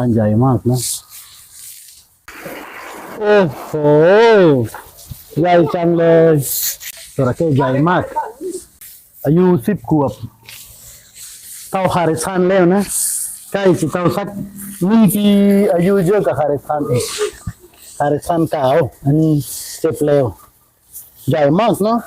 ฟันใหญ่มากนะ โอ้โห ใหญ่จังเลยจระเข้ใหญ่มาก อายุสิบขวบ เท่าฮาริสันแล้วนะใกล้จะเท่าสักหนึ่งปีอายุเยอะกับฮาริสันเองฮาริสันเก่าอันนี้เจ็บแล้วใหญ่มากเนาะ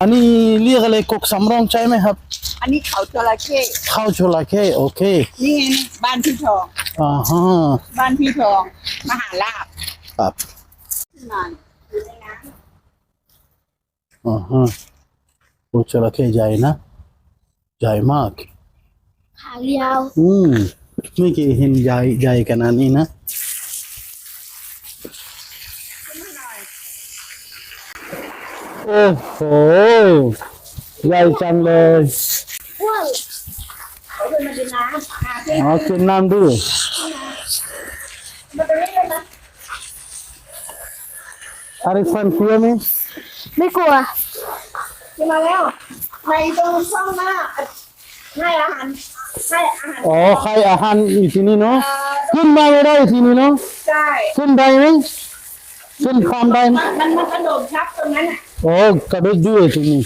อันนี้เรียกอะไรกกสำรองใช่ไหมครับ อันนี้เขาจระเข้ข้าวโชลาเข้โอเคนี่ไงนี่บ้านพี่ทอง อ่าฮะบ้านพี่ทอง มหาลาบครับนานอยู่ในน้อ่าฮะโอ้จระเข้ใหญ่นะ ใหญ่มาก ขายาวอืมไม่เคยเห็นใหญ่ใหญ่ขนาดนี้นะโอ้โห ใหญ่จังเลยว้าวำเขาเป็นมาดินน้ำอ่าเพื่อนอ๋อกินน้ำด้วยมาตรงนี้เลยนะอาริฟันกลัวไหมไม่กลัวขึ้นมาแล้วในตรงช่องหน้าให้อาหารให้อาหารอ๋อใครอาหารอยู่ที่นี่เนาะเอ่อขึ้นมาไม่ได้ที่นี่เนาะใช่ขึ้นได้ไหมขึ้นข้ามได้ไหมมันมันมันกระโดดชับตรงนั้นอะ โอ้กระโดดด้วยทีนี่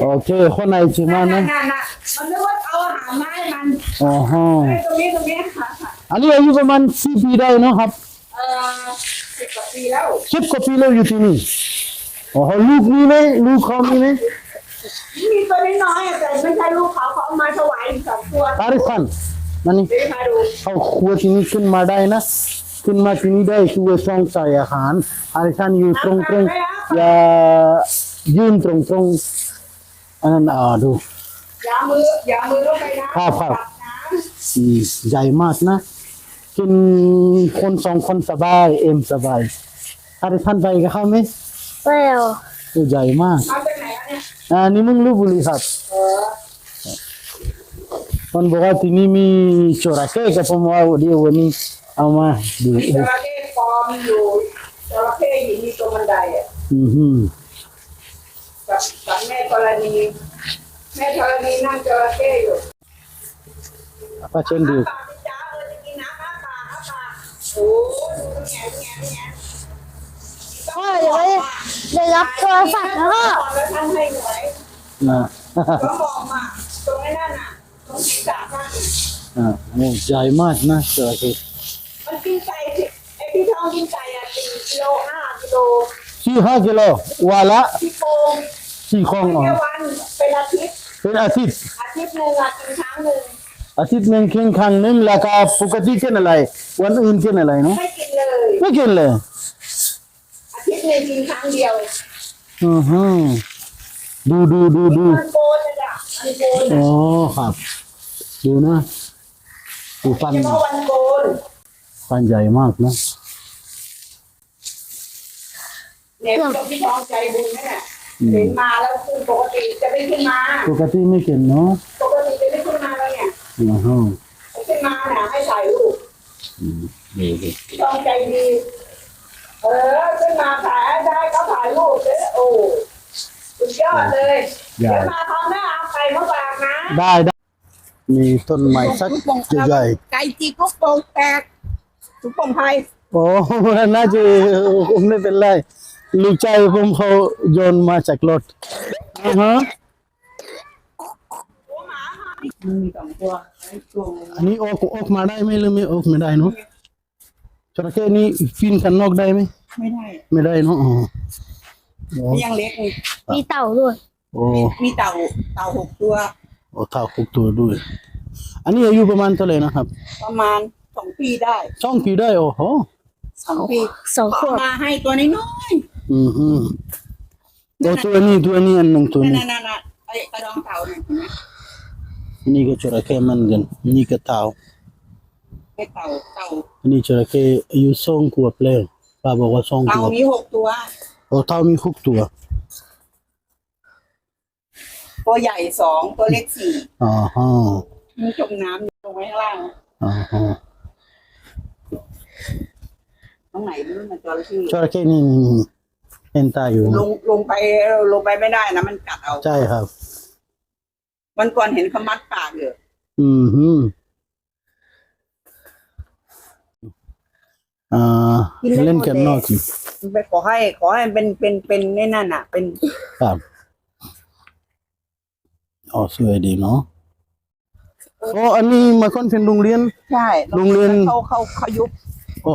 โอเคคนไหนจะมานะนน่ะน่ะมันนึกว่าเอาอาหารมาให้มันอ๋อฮะตรงนี้ตรงนี้ค่ะอันนี้อายุประมาณสี่ปีได้เนาะครับเออสิบกว่าปีแล้วสิบกว่าปีแล้วอยู่ที่นี่โอ้โหลูกมีไหมลูกเขามีไหมมีตัวน้อยๆอะแต่ไม่ใช่ลูกเขาเขามาถวายสองตัวอาริฟันนั่นนี่เดี๋ยวพาดูเอาขวดที่นี่ขึ้นมาได้นะขึ้นมาที่นี่ได้คือว่องใส่อาหารอาริฟันอยู่ตรงตรงๆ อย่ายืนตรงตรงๆอันนั้นอ่าดูอย่ามืออย่ามือลงไปนะครับครับจันะอืมใหญ่มากนะ กินคนสองคนสบาย เอ็มสบายอาริฟันไปกับเขาไหมเปล่าตัวใหญ่มากเอาจากไหนอะเนี่ยอ่านี่มึงรู้บุรีครับเออมันบอกว่าที่นี่มีจระเข้กับผมว่าเดี๋ยววันนี้เอามาดูมีจระเข้ปลอมอยู่จระเข้อยู่ที่ตรงบันไดอะ อือหือกับกับแม่ธรณีแม่ธรณีนั่งจระเข้อยู่ป้าเช่นดูปากจ้าเออจะกินน้ำอ้าปากปากโอ้ดูแง่แง่แง่พ่อเดี๋ยวได้รับโทรศัพท์แล้วก็แล้วท่านให้หวยนะก็มองมาตรงนั้นน่ะตรงศีรษะท่านอ่าโอ้ใหญ่มากนะจระเข้มันกินไก่ไอพี่ทองกินไก่อะสี่กิโลห้ากิโล สี่ห้ากิโลวันละพี่โปงสี่คองอ๋อแค่วันเป็นอาทิตย์เป็นอาทิตย์อาทิตย์หนึ่งอะกินครั้งหนึ่งอาทิตย์หนึ่งกินครั้งหนึ่งราคาปกติกินอะไร วันอื่นกินอะไรเนาะไม่กินเลย ไม่กินเลย อาทิตย์หนึ่งกินครั้งเดียวอือหือดูดูดูดูมันโกนเลยอะมันโกนอ๋อครับ ดูนะดูฟันเฉพาะวันโกนฟันใหญ่มากนะ เนี่ยพี่ทองใจบุญนั่นแหละเห็นมาแล้วคือปกติจะไม่ขึ้นมา ปกติไม่กินเนาะปกติจะไม่ขึ้นมาแล้วเนี่ยอือหือขึ้นมาเนี่ยให้ถ่ายรูปดูดูพี่ทองใจดี เออขึ้นมาถ่ายได้ก็ถ่ายรูปเลยโอ้สุดยอดเลยเดี๋ยวมาคราวหน้าเอาไก่มาฝากนะได้ได้มีต้นไม้สักใหญ่ไก่จีกุ๊กโป่งแตกทุกโป่งไทยๆโอ้น่าจะไม่เป็นไร ลูกชายผมเขาโยนมาจากรถอ่าฮะมีสองตัวไอ้ตัวอันนี้ออกออกมาได้ไหมหรือไม่ออกไม่ได้เนาะจระเข้นี่ฟินกันนอกได้ไหมไม่ได้ไม่ได้เนาะอ๋อโอ้ยังเล็กนี่มีเต่าด้วยโอ้มีเต่าเต่าหกตัว โอ้เท่าคุกตัวด้วย อันนี้อายุประมาณเท่าไหร่นะครับประมาณสองปีได้สองปีได้โอ้โหสองปีสองขเขาวบ มาให้ตัวน้อย อืมฮึโอ้ตัวนี้ตัวนี้อันหนึ่งตัวๆนี้นั่นๆๆๆไอ้กระดองเต่าเนี่ยอันนี้ก็จระเข้เหมันกันอันนี้ก็เต่าไอ้เต่าเต่าอันนี้จระเข้อายุสองขวบแล้วป้าบอกว่าสองขเต่าวบมีหกตัวโอ้เต่ามีหกตัว ตัวใหญ่สองตัวเล็กสี่อ๋อฮะมีจมน้ำอยู่ตรงไว้ข้างล่างอ๋อฮะตรงไหนไม่รู้มันจระเข้จระเข้นี่นี่นี่ เห็นตาอยู่ลนะงลงไปลงไปไม่ได้นะมันกัดเอาใช่ครับ วันก่อนเห็นเขามัดปากอยู่อืมฮึอ่าเล่นกันนอกสิไปขอให้ ขอให้มันเป็นเป็นเป็นในนั่นอะ เป็นครับอ๋อสวยดีเนาะอ๋ออันนี้มาค่อนเป็นโรงเรียน ใช่โรงเรียนเขาเขาเขายุบอ๋อ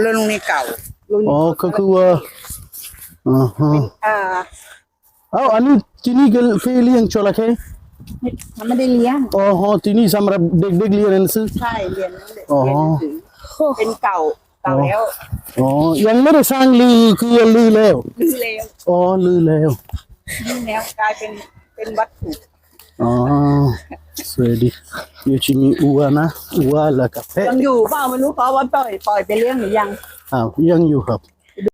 เรื่องโรงเรียนเก่าโรงเรียนอ๋อก็คือว่า อ่าฮะอ่าเอ้าอันนี้ที่นี่ก็เคยเลี้ยงจระเข้มันไม่ได้เลี้ยงอ๋อฮะที่นี่สำหรับเด็กๆเรียนหนังสือใช่เรียนเรียนอ๋อหนังสือเป็นเก่าเก่าแล้วอ๋อยังไม่ได้สร้างลือคือลือแล้วลื้อแล้วอ๋อลือแล้วลื้อแล้วกลายเป็นเป็นวัตถุอ๋อสวยดีอยู่ที่มีอัวนะอัวแล้วก็แพะยังอยู่เปล่าไม่รู้เพราะว่าปล่อยปล่อยไปเลี้ยงหรือยังอ้าวยังอยู่ครับ